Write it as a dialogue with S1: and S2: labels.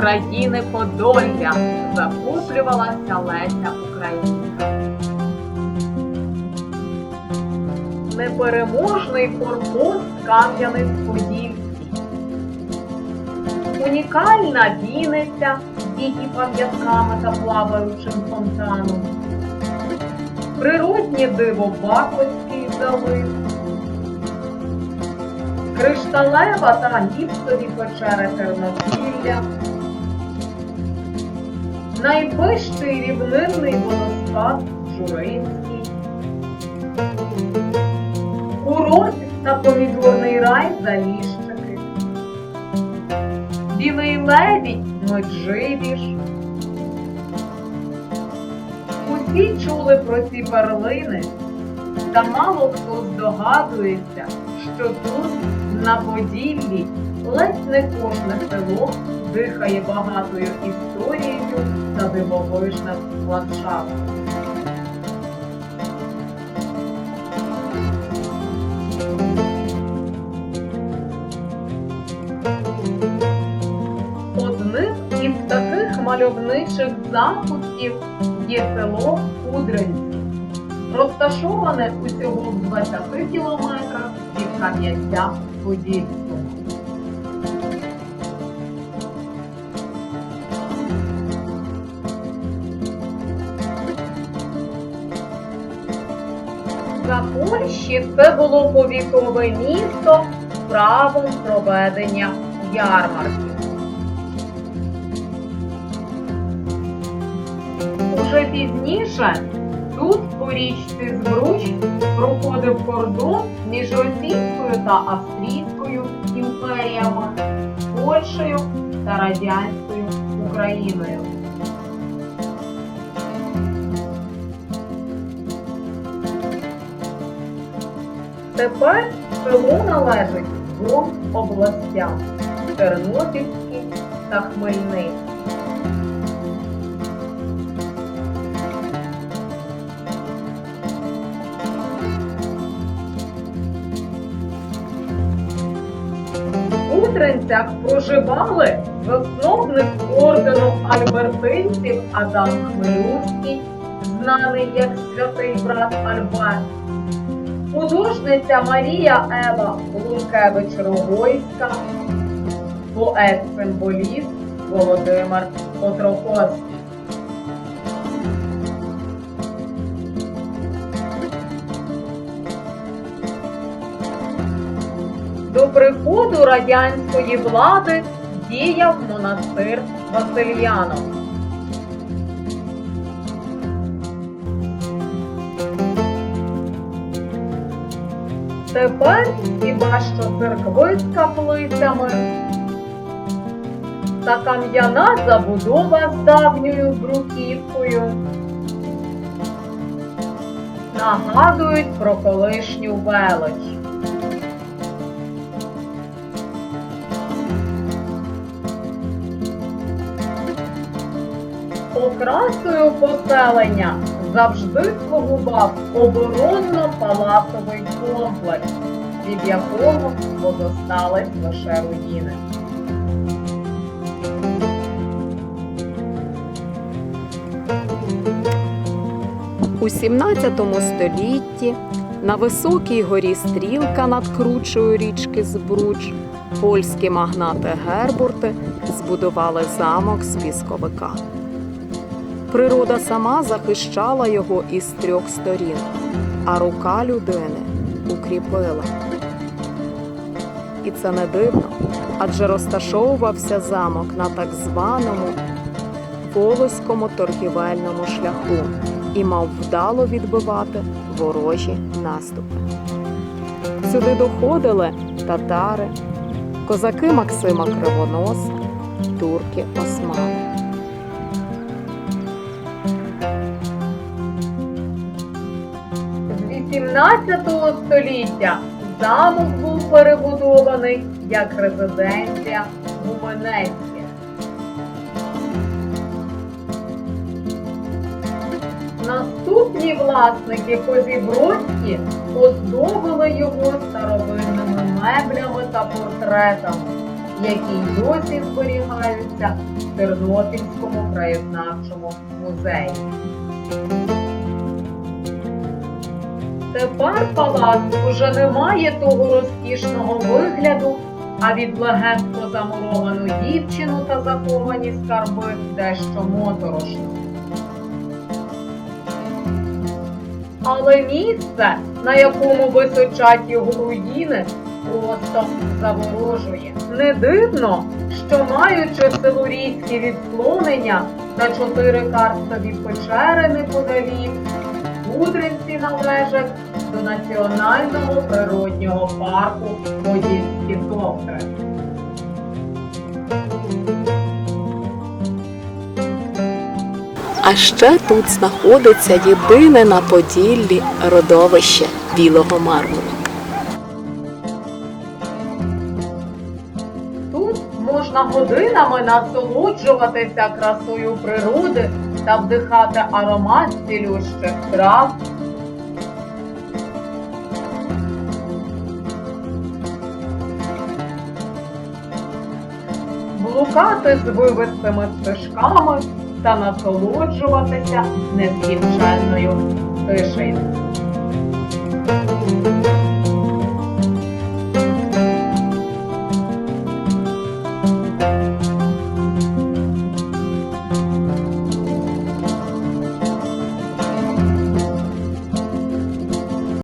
S1: України Подолля захоплювалася Леся Українка. Непереможний форпост Кам'янець-Подільський. Унікальна Вінниця її пам'ятками та плаваючим фонтаном. Природнє диво Бакоцький залив. Кришталева та гіпсові печери Тернопілля. Найвищий рівнинний водоспад Журинський. Курорт та помідорний рай Заліщики. Білий лебідь Меджибіж. Усі чули про ці перлини, та мало хто здогадується, що тут, на Поділлі, ледь не кожне село дихає багатою історією та дивовижним ландшафтом. Одним із таких мальовничих закутків є село Кудринське, розташоване усього в 20 кілометрах від Кам'янця Подільського. За Польщі це було повітове місто з правом проведення ярмарків. Уже пізніше тут по річці Збруч проходив кордон між Російською та Австрійською імперіями, Польщею та Радянською Україною. Тепер село належить двом областям Тернопільській та Хмельницькій. В Утринцях проживали засновник ордену альбертинців Адам Хмелюцький, знаний як святий брат Альберт, художниця Марія Ева Лункевич Рогойська, поет-символіст Володимир Отроховський. До приходу радянської влади діяв монастир Васильянов. Тепер хіба що церкви з каплицями. Та кам'яна забудова з давньою бруківкою. Нагадують про колишню велич. Окрасою поселення завжди слугував оборонно-палацовий комплекс, від якого позостались лише руїни.
S2: У 17 столітті на високій горі Стрілка над кручою річки Збруч польські магнати Гербурти збудували замок з пісковика. Природа сама захищала його із трьох сторін, а рука людини укріпила. І це не дивно, адже розташовувався замок на так званому Волоському торгівельному шляху і мав вдало відбивати ворожі наступи. Сюди доходили татари, козаки Максима Кривоноса, турки Османи.
S1: 18 століття замок був перебудований як резиденція Гуменецьких. Наступні власники Козібродські оздобили його старовинними меблями та портретами, які досі зберігаються в Тернопільському краєзнавчому музеї. Тепер палац уже не має того розкішного вигляду, а від легенд про замуровану дівчину та заховані скарби дещо моторошно. Але місце, на якому височать його руїни, просто заворожує. Не дивно, що маючи силурійські відклонення та чотири карстові печери неподалік, належать до національного природнього парку Подільські Товтри.
S2: А ще тут знаходиться єдине на Поділлі родовище білого мармуру.
S1: Тут можна годинами насолоджуватися красою природи та вдихати аромат цілющих трав. Блукати з вивистими стежками та насолоджуватися нескінченною тишею.